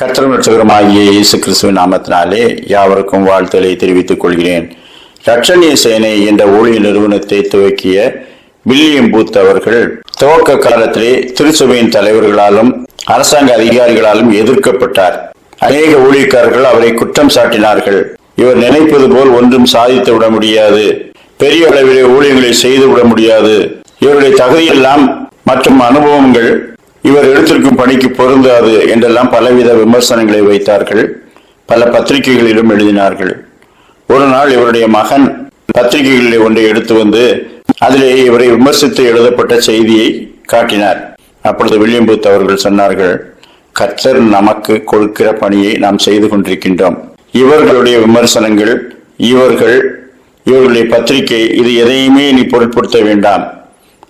கர்த்தரும் ரட்சகருமாகிய இயேசு கிறிஸ்துவின் நாமத்தினாலே யாவருக்கும் வாழ்த்துக்களை தெரிவித்துக் கொள்கிறேன். ரட்சணிய சேனை என்ற ஊழிய நிறுவனத்தை துவக்கிய வில்லியம் பூத் அவர்கள் துவக்க காலத்திலே திருச்சபையின் தலைவர்களாலும் அரசாங்க அதிகாரிகளாலும் எதிர்க்கப்பட்டார். அநேக ஊழியக்காரர்கள் அவரை குற்றம் சாட்டினார்கள். இவர் நினைப்பது போல் ஒன்றும் சாதித்து விட முடியாது. பெரிய அளவிலே ஊழியங்களை செய்து விட முடியாது. இவருடைய தகுதியெல்லாம் மற்றும் அனுபவங்கள் இவர் எடுத்திருக்கும் பணிக்கு பொருந்தாது என்றெல்லாம் பலவித விமர்சனங்களை வைத்தார்கள். பல பத்திரிகைகளிலும் எழுதினார்கள். ஒரு நாள் இவருடைய மகன் பத்திரிகைகளில் ஒன்றை எடுத்து வந்து அதிலே இவரை விமர்சித்து எழுதப்பட்ட செய்தியை காட்டினார். அப்பொழுது வில்லியம் பூத் அவர்கள் சொன்னார்கள் கர்த்தர் நமக்கு கொடுக்கிற பணியை நாம் செய்து கொண்டிருக்கின்றோம். இவர்களுடைய விமர்சனங்கள் இவர்கள் இவர்களுடைய பத்திரிகை இது எதையுமே நீ பொருட்படுத்த வேண்டாம்.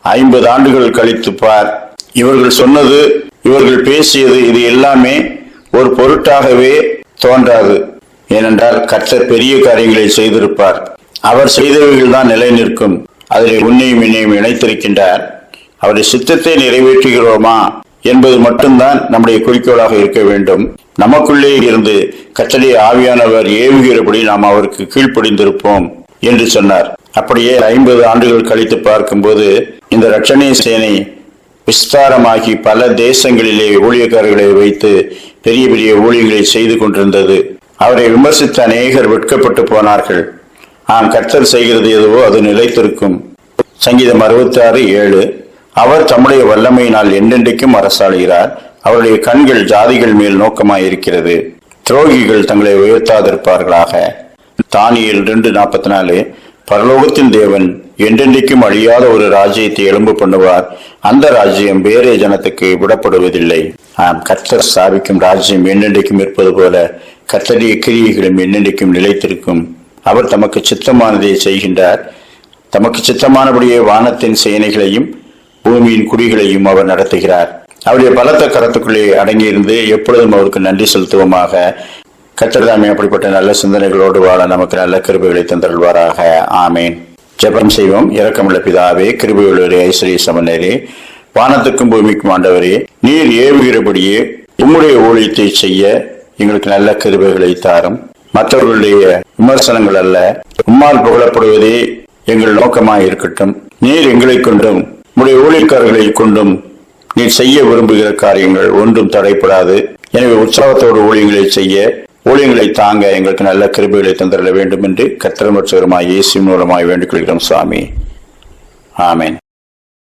ஐம்பது ஆண்டுகள் கழித்து பார். இவர்கள் சொன்னது இவர்கள் பேசியது இது எல்லாமே ஒரு பொருட்டாகவே தோன்றாது. ஏனென்றால் கர்த்தர் பெரிய காரியங்களை செய்திருப்பார். அவர் செய்தவைகள் தான் நிலை நிற்கும் அதில் உன்னையும் இன்னையும் இணைத்திருக்கின்றார். அவருடைய சித்தத்தை நிறைவேற்றுகிறோமா என்பது மட்டும்தான் நம்முடைய குறிக்கோளாக இருக்க வேண்டும். நமக்குள்ளே இருந்து கத்தடி ஆவியானவர் ஏவுகிறபடி நாம் அவருக்கு கீழ்ப்படிந்திருப்போம் என்று சொன்னார். அப்படியே ஐம்பது ஆண்டுகள் கழித்து பார்க்கும்போது இந்த ரட்சணை சேனை விஸ்தாரமாகி பல தேசங்களிலே ஊழியக்காரர்களை வைத்து பெரிய பெரிய ஊழியங்களை செய்து கொண்டிருந்தது. அவரை விமர்சித்த அநேகர் வெட்கப்பட்டு போனார்கள். ஆம் கர்த்தர் செய்கிறது எதுவோ அது நிலைத்திருக்கும். சங்கீதம் அறுபத்தி ஆறு ஏழு. அவர் தம்முடைய வல்லமையினால் என்றென்றைக்கும் அரசாளுகிறார். அவருடைய கண்கள் ஜாதிகள் மேல் நோக்கமாயிருக்கிறது. துரோகிகள் தங்களை உயர்த்தாதிருப்பார்களாக. தானியல் ரெண்டு நாற்பத்தி நாலு. பரலோகத்தின் தேவன் என்றென்றைக்கும் அழியாத ஒரு ராஜ்யத்தை எழும்பு பண்ணுவார். அந்த ராஜ்யம் வேறே ஜனத்துக்கு விடப்படுவதில்லை. ஆம் கர்த்தர் ஸ்தாபிக்கும் ராஜ்யம் என்னென்றைக்கும் இருப்பது போல கர்த்தருடைய கிரியைகளும் என்னென்றைக்கும் நிலைத்திருக்கும். அவர் தமக்கு சித்தமானதை செய்கின்றார். தமக்கு சித்தமானபடியே வானத்தின் சேனைகளையும் பூமியின் குடிகளையும் அவர் நடத்துகிறார். அவருடைய பலத்த கரத்துக்குள்ளே அடங்கியிருந்து எப்பொழுதும் அவருக்கு நன்றி செலுத்துவோமாக. கத்திரதாமே அப்படிப்பட்ட நல்ல சிந்தனைகளோடு வாழ நமக்கு நல்ல கிருபைகளை தந்தருள்வாராக. ஆமேன். ஜெபம் செய்வோம். இரக்கமுள்ள பிதாவே கிருபையுள்ளவரே ஐஸ்வரிய சமநரே வானத்துக்கும் பூமிக்கும் ஆண்டவரே நீர் ஏவுகிறபடியே உம்முடைய ஊழியத்தை செய்ய எங்களுக்கு நல்ல கிருபைகளை தாரும். மற்றவர்களுடைய விமர்சனங்கள் அல்ல உம்மால் புகழப்படுவதே எங்கள் நோக்கமாக இருக்கட்டும். நீர் எங்களை கொண்டும் உம்முடைய ஊழியக்காரர்களை கொண்டும் நீர் செய்ய விரும்புகிற காரியங்கள் ஒன்றும் தடைப்படாது எனவே உற்சாகத்தோடு ஊழியங்களை செய்ய ஊழியங்களை தாங்க எங்களுக்கு நல்ல கிருபைகளை தந்திட வேண்டும் என்று கத்திரமற்றவருமாய் இயேசு மூலமாய் வேண்டிக் கொள்கிறோம் சுவாமி. ஆமேன்.